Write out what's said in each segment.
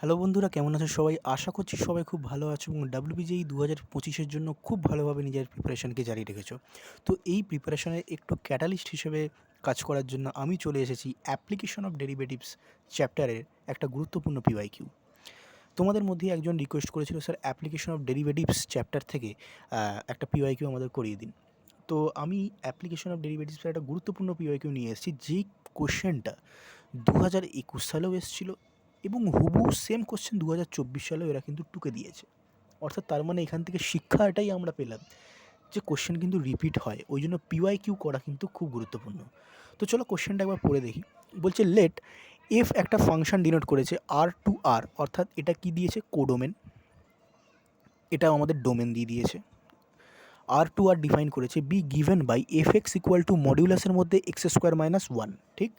Hello বন্ধুরা, কেমন আছো সবাই? আশা করছি সবাই খুব ভালো আছো এবং ডাব্লিউবিজেই দু হাজার পঁচিশের জন্য খুব ভালোভাবে নিজের প্রিপারেশানকে জারি রেখেছো। তো এই প্রিপারেশানের একটু ক্যাটালিস্ট হিসেবে কাজ করার জন্য আমি চলে এসেছি অ্যাপ্লিকেশন অফ ডেরিভেটিভস চ্যাপ্টারের একটা গুরুত্বপূর্ণ পিওয়াই কিউ তোমাদের মধ্যে একজন রিকোয়েস্ট করেছিল sir application of derivatives chapter থেকে একটা পিওয়াই কিউ আমাদের করিয়ে দিন। তো আমি অ্যাপ্লিকেশন অফ ডেরিভেটিভসের একটা গুরুত্বপূর্ণ পিওয়াই কিউ নিয়ে এসেছি, যেই কোশ্চেনটা দু হাজার একুশ সালেও এসেছিল এবং হুবু সেম কোশ্চেন দু হাজার চব্বিশ সালেও এরা কিন্তু টুকে দিয়েছে। অর্থাৎ তার মানে এখান থেকে শিক্ষা এটাই আমরা পেলাম যে কোশ্চেন কিন্তু রিপিট হয়, ওই জন্য পিওয়াই কিউ করা কিন্তু খুব গুরুত্বপূর্ণ। তো চলো কোশ্চেনটা একবার পড়ে দেখি। বলছে লেট এফ একটা ফাংশন ডিনোট করেছে আর টু আর অর্থাৎ এটা কি দিয়েছে? কোডোমেন এটা আমাদের ডোমেন দিয়ে দিয়েছে। আর টু আর ডিফাইন করেছে be given by F X equal to মডিউলাসের মধ্যে এক্স স্কোয়ার মাইনাস ওয়ান ঠিক?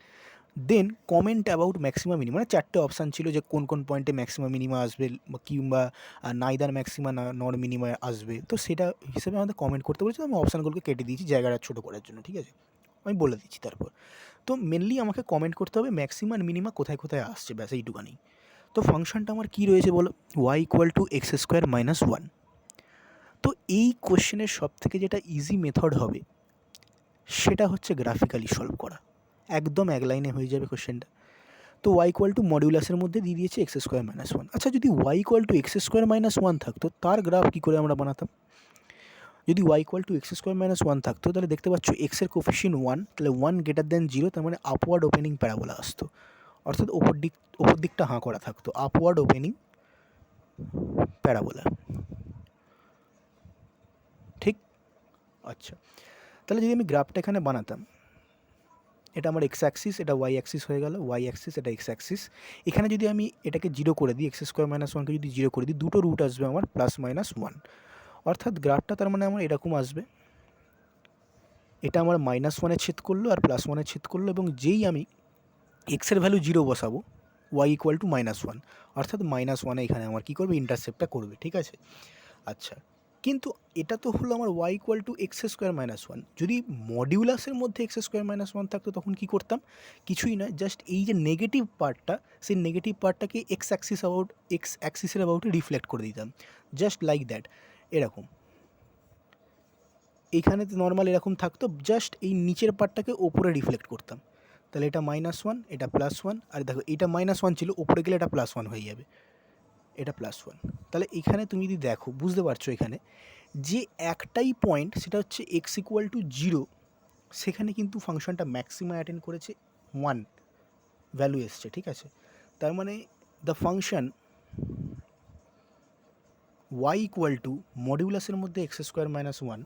Then comment about maximum minima মানে চারটে অপশান ছিল যে কোন কোন পয়েন্টে ম্যাক্সিমাম মিনিমা আসবে, কিংবা নাইদার ম্যাক্সিমা নর মিনিমা আসবে। তো সেটা হিসেবে আমাদের কমেন্ট করতে বলেছে আমি অপশানগুলোকে কেটে দিয়েছি জায়গাটা ছোটো করার জন্য, ঠিক আছে? আমি বলে দিচ্ছি তারপর। তো মেনলি আমাকে কমেন্ট করতে হবে ম্যাক্সিমাম মিনিমা কোথায় কোথায় আসছে, ব্যাস এইটুকানি। তো ফাংশনটা আমার কী রয়েছে বলো? Y equal to X square minus one তো এই কোশ্চেনের সব থেকে যেটা ইজি মেথড হবে, সেটা হচ্ছে গ্রাফিক্যালি সলভ করা। একদম এক লাইনে হয়ে যাবে কোশ্চেনটা তো ওয়াই ইকুয়াল টু মডিউলাসের মধ্যে দিয়ে দিয়েছে এক্স স্কোয়ার মাইনাস ওয়ান আচ্ছা যদি Y equal to X square minus one থাকতো, তার গ্রাফ কী করে আমরা বানাতাম? যদি Y equal to X square minus one থাকতো, তাহলে দেখতে পাচ্ছ এক্সের কোফিশিয়েন্ট ওয়ান তাহলে ওয়ান গ্রেটার দেন জিরো তার মানে আপওয়ার্ড ওপেনিং প্যারাবোলা আসতো। অর্থাৎ ওপর দিক, ওপর দিকটা হাঁ করা থাকতো আপওয়ার্ড ওপেনিং প্যারাবোলা ঠিক? আচ্ছা। তাহলে যদি আমি গ্রাফটা এখানে বানাতাম এটা আমার এক্স অ্যাক্সিস এটা ওয়াই অ্যাক্সিস হয়ে গেল ওয়াই অ্যাক্সিস এটা এক্স অ্যাক্সিস এখানে যদি আমি এটাকে জিরো করে দিই এক্স স্কোয়ার মাইনাস ওয়ানকে যদি জিরো করে দিই, দুটো রুট আসবে আমার প্লাস মাইনাস ওয়ান অর্থাৎ গ্রাফটা তার মানে আমার এরকম আসবে। এটা আমার মাইনাস ওয়ানে ছেদ করল আর প্লাস ওয়ানে ছেদ করল এবং যেই আমি এক্সের ভ্যালু জিরো বসাবো Y equal to minus one অর্থাৎ মাইনাস ওয়ানে এখানে আমার কী করবে? ইন্টারসেপ্টটা করবে, ঠিক আছে? আচ্ছা। কিন্তু এটা তো হলো আমার Y equal to X square minus one যদি মডিউলাসের মধ্যে এক্স স্কোয়ার মাইনাস ওয়ান থাকতো তখন কী করতাম? কিছুই না জাস্ট এই যে নেগেটিভ পার্টটা সেই নেগেটিভ পার্টটাকে এক্স অ্যাক্সিস অ্যাবাউট এক্স অ্যাক্সিসের অ্যাবাউটে রিফ্লেক্ট করে দিতাম। জাস্ট লাইক দ্যাট এরকম। এইখানে তো নর্মাল এরকম থাকতো জাস্ট এই নিচের পার্টটাকে ওপরে রিফ্লেক্ট করতাম। তাহলে এটা মাইনাস ওয়ান এটা প্লাস ওয়ান আর দেখো এটা মাইনাস ওয়ান ছিল, ওপরে গেলে এটা প্লাস ওয়ান হয়ে যাবে। এটা প্লাস ওয়ান তাহলে এখানে তুমি যদি দেখো, বুঝতে পারছ এখানে, যে একটাই পয়েন্ট সেটা হচ্ছে এক্স ইকুয়াল টু জিরো সেখানে কিন্তু ফাংশনটা ম্যাক্সিমাম অ্যাটেন্ড করেছে ওয়ান ভ্যালু এসছে, ঠিক আছে? তার মানে the function Y equal to মডিউলাসের মধ্যে X square minus one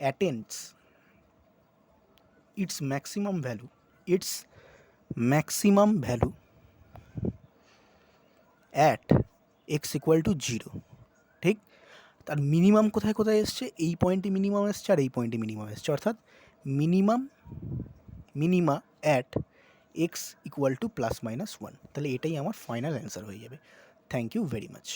attends its maximum value its maximum value at X equal to zero ঠিক? তার মিনিমাম কোথায় কোথায় এসছে? এই পয়েন্টে মিনিমাম এসছে আর এই পয়েন্টে মিনিমাম এসছে। অর্থাৎ minimum minima at X equal to plus minus one তাহলে এটাই আমার ফাইনাল অ্যান্সার হয়ে যাবে। Thank you very much